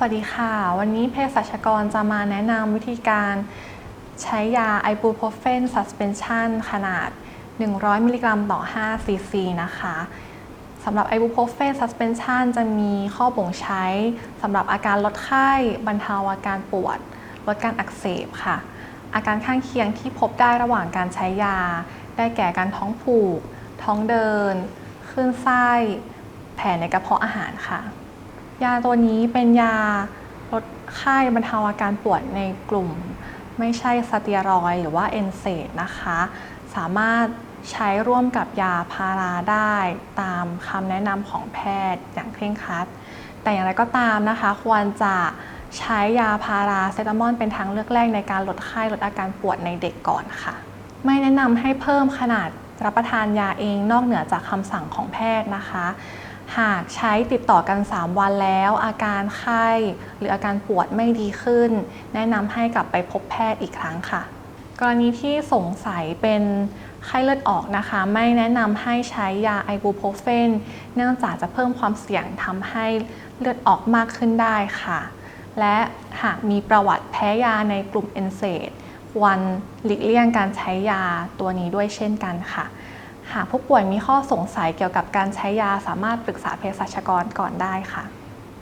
สวัสดีค่ะ วันนี้เภสัชกรจะมาแนะนำวิธีการใช้ยาไอบูโพรเฟนซัสเพนชันขนาด 100 มิลลิกรัมต่อ 5 ซีซีนะคะสำหรับไอบูโพรเฟนซัสเพนชันจะมีข้อบ่งใช้สำหรับอาการลดไข้บรรเทาอาการปวด ลดการอักเสบค่ะ อาการข้างเคียงที่พบได้ระหว่างการใช้ยา ได้แก่การท้องผูก ท้องเดิน คลื่นไส้ แผลในกระเพาะอาหารค่ะ ยาตัวนี้เป็นยาลดไข้บรรเทาอาการปวดในกลุ่ม ไม่ใช่สเตียรอยหรือว่าเอนเซดนะคะ สามารถใช้ร่วมกับยาพาราได้ตามคำแนะนำของแพทย์อย่างเคร่งครัด แต่อย่างไรก็ตามนะคะ ควรจะใช้ยาพาราเซตามอลเป็นทางเลือกแรกในการลดไข้ลดอาการปวดในเด็กก่อนค่ะ ไม่แนะนำให้เพิ่มขนาดรับประทานยาเองนอกเหนือจากคำสั่งของแพทย์นะคะ หากใช้ติดต่อกัน 3 วันแล้ว อาการไข้ หรืออาการปวดไม่ดีขึ้น แนะนำให้กลับไปพบแพทย์อีกครั้งค่ะ กรณีที่สงสัยเป็นไข้เลือดออกนะคะ ไม่แนะนำให้ใช้ยาไอบูโพรเฟนเนื่องจากจะเพิ่มความเสี่ยงทำให้เลือดออกมากขึ้นได้ค่ะ และหากมีประวัติแพ้ยาในกลุ่มเอนเซดควรหลีกเลี่ยงการใช้ยาตัวนี้ด้วยเช่นกันค่ะ หากผู้ป่วยมีข้อสงสัยเกี่ยวกับการใช้ยาสามารถปรึกษาเภสัชกรก่อนได้ค่ะ